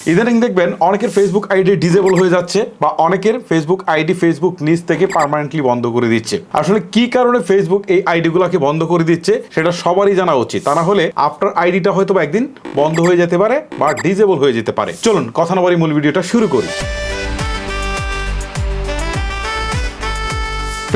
ইদানিং দেখবেন অনেকের ফেসবুক আইডি ডিজেবল হয়ে যাচ্ছে বা অনেকের ফেসবুক আইডি ফেসবুক নিজ থেকে পারমানেন্টলি বন্ধ করে দিচ্ছে। আসলে কি কারণে ফেসবুক এই আইডিগুলোকে বন্ধ করে দিচ্ছে সেটা সবারই জানা উচিত। তা না হলে আপনার আইডিটা হয়তো একদিন বন্ধ হয়ে যেতে পারে বা ডিজেবল হয়ে যেতে পারে। চলুন, কথা না বলি মূল ভিডিওটা শুরু করি।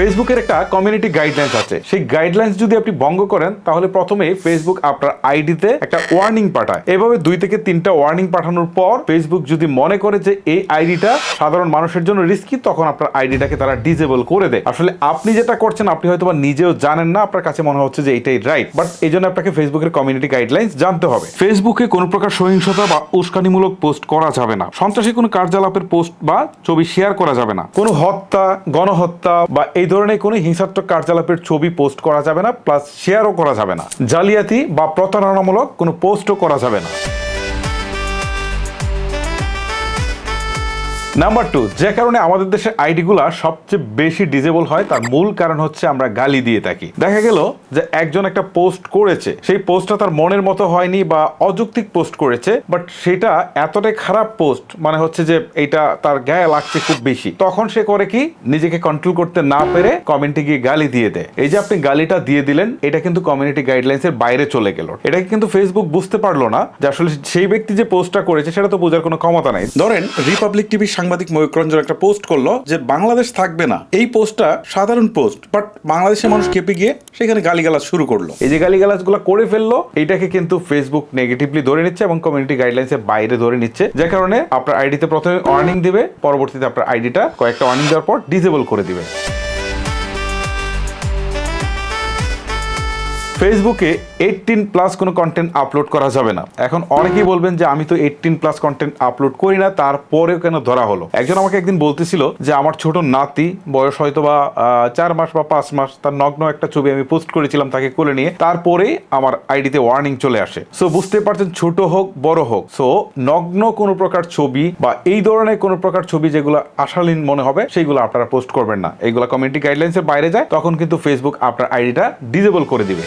ফেসবুকের একটা কমিউনিটি গাইডলাইন্স আছে। সেই গাইডলাইন্স যদি আপনি ভঙ্গ করেন, তাহলে প্রথমে ফেসবুক আপনার আইডিতে একটা ওয়ার্নিং পাঠায়। এভাবে দুই থেকে তিনটা ওয়ার্নিং পাঠানোর পর ফেসবুক যদি মনে করে যে এই আইডিটা সাধারণ মানুষের জন্য রিস্কি তখন আপনার আইডিটাকে তারা ডিজেবল করে দেয়। আসলে আপনি যেটা করছেন, আপনি হয়তো বা নিজেও জানেন না, আপনার কাছে মনে হচ্ছে যে এটাই রাইট বাট এই জন্য আপনাকে ফেসবুকের কমিউনিটি গাইডলাইন্স জানতে হবে। ফেসবুকে কোনো প্রকার সহিংসতা বা উস্কানিমূলক পোস্ট করা যাবে না। সন্ত্রাসী কোনো কার্যকলাপের পোস্ট বা ছবি শেয়ার করা যাবে না। কোনো হত্যা, গণহত্যা বা এই ধরনের কোনো হিংসাত্মক কার্যকলাপের ছবি পোস্ট করা যাবে না, প্লাস শেয়ারও করা যাবে না। জালিয়াতি বা প্রতারণামূলক কোনো পোস্টও করা যাবে না। নাম্বার টু যে কারণে আমাদের দেশের আইডিগুলা সবচেয়ে বেশি ডিজেবল হয়, তার মূল কারণ হচ্ছে আমরা গালি দিয়ে থাকি। দেখা গেল যে একজন একটা পোস্ট করেছে, সেই পোস্টটা তার মনের মতো হয়নি বা অযৌক্তিক পোস্ট করেছে বাট সেটা এতটাই খারাপ পোস্ট মানে হচ্ছে যে এটা তার গায়ে লাগছে খুব বেশি। তখন সে করে কি? নিজেকে কন্ট্রোল করতে না পেরে কমেন্টে গিয়ে গালি দিয়ে দেয়। এই যে আপনি গালিটা দিয়ে দিলেন, এটা কিন্তু কমিউনিটি গাইডলাইন্স এর বাইরে চলে গেল। এটাকে কিন্তু ফেসবুক বুঝতে পারল না যে আসলে সেই ব্যক্তি যে পোস্টটা করেছে, সেটা তো বোঝার কোনো ক্ষমতা নাই। ধরেন রিপাবলিক টিভি সাংবাদিক ময়ূক রঞ্জন একটা পোস্ট করল যে বাংলাদেশ থাকবে না। এই পোস্টটা সাধারণ পোস্ট বাট বাংলাদেশের মানুষ কেঁপে গিয়ে সেখানে গালিগালাজ শুরু করল। এই যে গালিগালাজগুলা করে ফেলল এটাকে কিন্তু ফেসবুক নেগেটিভলি ধরে নিচ্ছে এবং কমিউনিটি গাইডলাইন্স এর বাইরে ধরে নিচ্ছে। যে কারণে আপনার আইডিতে প্রথমে ওয়ার্নিং দিবে, পরবর্তীতে আপনার আইডিটা কয়েকটা ওয়ার্নিং দেওয়ার পর ডিসেবল করে দিবে। ফেসবুকে এইটিন প্লাস কোনো কন্টেন্ট আপলোড করা যাবে না। এখন অনেকেই বলবেন যে, আমি তো এইটিন প্লাস কন্টেন্ট আপলোড করি না, তারপরেও কেন ধরা হলো? একজন আমাকে একদিন বলতেছিল যে, আমার ছোট নাতি বয়স হয়তো বা চার মাস বা পাঁচ মাস, তার নগ্ন একটা ছবি আমি পোস্ট করেছিলাম তাকে কোলে নিয়ে তারপরেই আমার আইডিতে ওয়ার্নিং চলে আসে। সো বুঝতে পারছেন, ছোট হোক, বড় হোক। সো নগ্ন কোনো প্রকার ছবি বা এই ধরনের কোনো প্রকার ছবি যেগুলো আশালীন মনে হবে, সেইগুলো আপনারা পোস্ট করবেন না। এইগুলো কমিউনিটি গাইডলাইন্সের বাইরে যায়, তখন কিন্তু ফেসবুক আপনার আইডিটা ডিজেবল করে দিবে।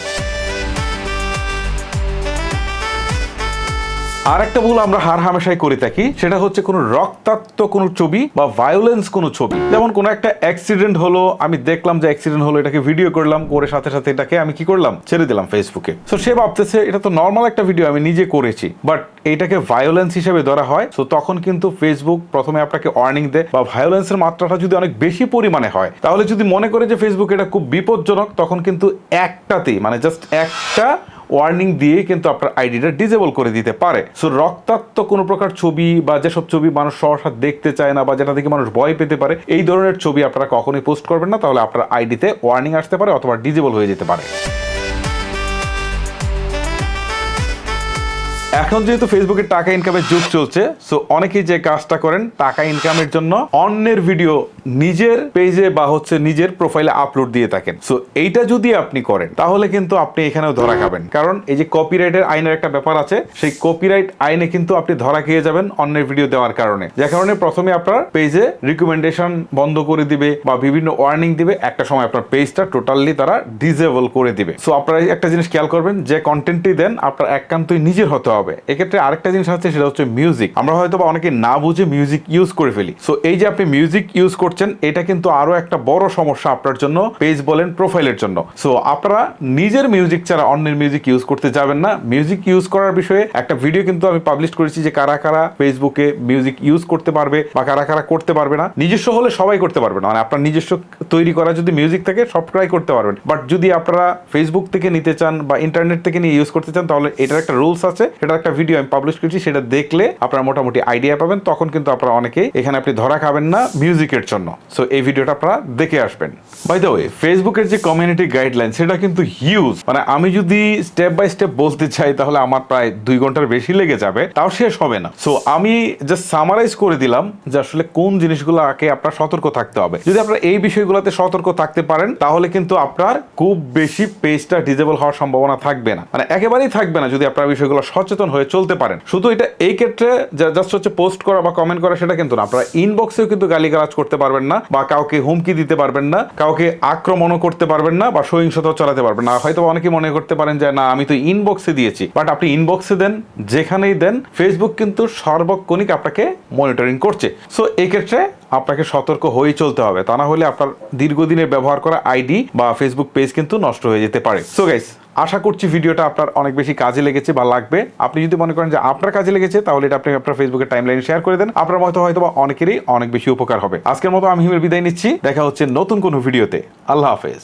আর একটা ভুল আমরা হার হামেশাই করে থাকি, সেটা হচ্ছে কোনো রক্তাক্ত কোনো ছবি বা ভায়োলেন্স কোনো ছবি। যেমন কোনো একটা অ্যাক্সিডেন্ট হলো, আমি দেখলাম যে অ্যাক্সিডেন্ট হলো, এটাকে ভিডিও করলাম, করে সাথে সাথে এটাকে আমি কি করলাম? ছেড়ে দিলাম ফেসবুকে সো সে ভাবতেছে, এটা তো নর্মাল একটা ভিডিও আমি নিজে করেছি। বাট এটাকে ভায়োলেন্স হিসেবে ধরা হয় সো তখন কিন্তু ফেসবুক প্রথমে আপনাকে ওয়ার্নিং দেয়, বা ভায়োলেন্সের মাত্রাটা যদি অনেক বেশি পরিমাণে হয়, তাহলে যদি মনে করে যে ফেসবুক এটা খুব বিপজ্জনক, তখন কিন্তু একটাতেই মানে জাস্ট একটা ওয়ার্নিং দিয়ে কিন্তু আপনার আইডিটা ডিজেবল করে দিতে পারে। সো রক্তাক্ত কোনো প্রকার ছবি বা যেসব ছবি মানুষ সহসা দেখতে চায় না বা যেটা থেকে মানুষ ভয় পেতে পারে, এই ধরনের ছবি আপনারা কখনোই পোস্ট করবেন না। তাহলে আপনার আইডিতে ওয়ার্নিং আসতে পারে অথবা ডিজেবল হয়ে যেতে পারে। এখন যেহেতু ফেসবুকে টাকা ইনকামের যুগ চলছে সো অনেকেই যে কাজটা করেন টাকা ইনকামের জন্য অন্যের ভিডিও নিজের পেজে বা হচ্ছে নিজের প্রোফাইলে আপলোড দিয়ে থাকেন। সো এইটা যদি আপনি করেন, তাহলে কিন্তু আপনি এখানেও ধরা খাবেন। কারণ এই যে কপিরাইটের আইনের একটা ব্যাপার আছে, সেই কপিরাইট আইনে কিন্তু আপনি ধরা খেয়ে যাবেন অন্যের ভিডিও দেওয়ার কারণে। যে কারণে প্রথমে আপনার পেজে রিকমেন্ডেশন বন্ধ করে দিবে বা বিভিন্ন ওয়ার্নিং দিবে, একটা সময় আপনার পেজটা টোটালি তারা ডিজেবল করে দিবে। সো আপনারা একটা জিনিস খেয়াল করবেন, যে কন্টেন্টই দেন, আপনার একান্তই নিজের হতে হবে। এক্ষেত্রে আরেকটা জিনিস আছে, সেটা হচ্ছে মিউজিক আমরা হয়তো বা অনেকে না বুঝে মিউজিক ইউজ করে ফেলি। সো এই যে আপনি মিউজিক ইউজ করছেন, এটা কিন্তু আরও একটা বড় সমস্যা আপনার জন্য পেজ বলেন প্রোফাইলের জন্য। সো আপনারা নিজের মিউজিক ছাড়া অন্যের মিউজিক ইউজ করতে যাবেন না। মিউজিক ইউজ করার বিষয়ে একটা ভিডিও কিন্তু আমি পাবলিশ করেছি যে কারা কারা ফেসবুকে মিউজিক ইউজ করতে পারবে বা কারা কারা করতে পারবে না। নিজস্ব হলে সবাই করতে পারবে না। মানে আপনার নিজস্ব তৈরি করা যদি মিউজিক থাকে, সবটাই করতে পারবেন। বাট যদি আপনারা ফেসবুক থেকে নিতে চান বা ইন্টারনেট থেকে নিয়ে ইউজ করতে চান, তাহলে এটার একটা রুলস আছে। সেটার একটা ভিডিও আমি পাবলিশ করেছি, সেটা দেখলে আপনারা মোটামুটি আইডিয়া পাবেন। তখন কিন্তু আপনারা অনেকেই এখানে আপনি ধরা খাবেন না মিউজিকের জন্য। সো এই ভিডিওটা আপনারা দেখে আসবেন। বাই দ্য ওয়ে ফেসবুকের যে কমিউনিটি গাইডলাইন সেটা কিন্তু হিউজ মানে আমি যদি স্টেপ বাই স্টেপ বলতে চাই, তাহলে আমার প্রায় দুই ঘণ্টার বেশি লেগে যাবে। তাও শেষ হবে না। সো আমি জাস্ট সামারাইজ করে দিলাম যে আসলে কোন জিনিসগুলো আগে আপনার সতর্ক থাকতে হবে। যদি আপনারা এই বিষয়গুলোতে সতর্ক থাকতে পারেন, তাহলে কিন্তু আপনার খুব বেশি পেজটা ডিজেবল হওয়ার সম্ভাবনা থাকবে না। মানে একেবারেই থাকবে না যদি আপনার বিষয়গুলো সচেতন সচেতন হয়ে চলতে পারেন। শুধু এটা এই ক্ষেত্রে জাস্ট হচ্ছে পোস্ট করা বা কমেন্ট করা, সেটা কিন্তু না। আপনারা ইনবক্সেও কিন্তু গালিগালাজ করতে পারবেন না বা কাউকে হুমকি দিতে পারবেন না, কাউকে আক্রমণও করতে পারবেন না বা সহিংসতাও চালাতে পারবেন না। হয়তো অনেকে মনে করতে পারেন যে, না, আমি তো ইনবক্সে দিয়েছি। বাট আপনি ইনবক্সে দেন, যেখানেই দেন ফেসবুক কিন্তু সর্বক্ষণিক আপনাকে মনিটরিং করছে। সো এই ক্ষেত্রে আপনাকে সতর্ক হয়ে চলতে হবে। তা না হলে আপনার দীর্ঘদিনের ব্যবহার করা আইডি বা ফেসবুক পেজ কিন্তু নষ্ট হয়ে যেতে পারে। সো গাইস আশা করছি ভিডিওটা আপনার অনেক বেশি কাজে লেগেছে বা লাগবে। আপনি যদি মনে করেন যে আপনার কাজে লেগেছে, তাহলে এটা আপনি আপনার ফেসবুকের টাইম লাইনে শেয়ার করে দেন। আপনার মতো হয়তো বা অনেকেরই অনেক বেশি উপকার হবে। আজকের মতো আমি হিমের বিদায় নিচ্ছি। দেখা হচ্ছে নতুন কোনো ভিডিওতে আল্লাহ হাফেজ।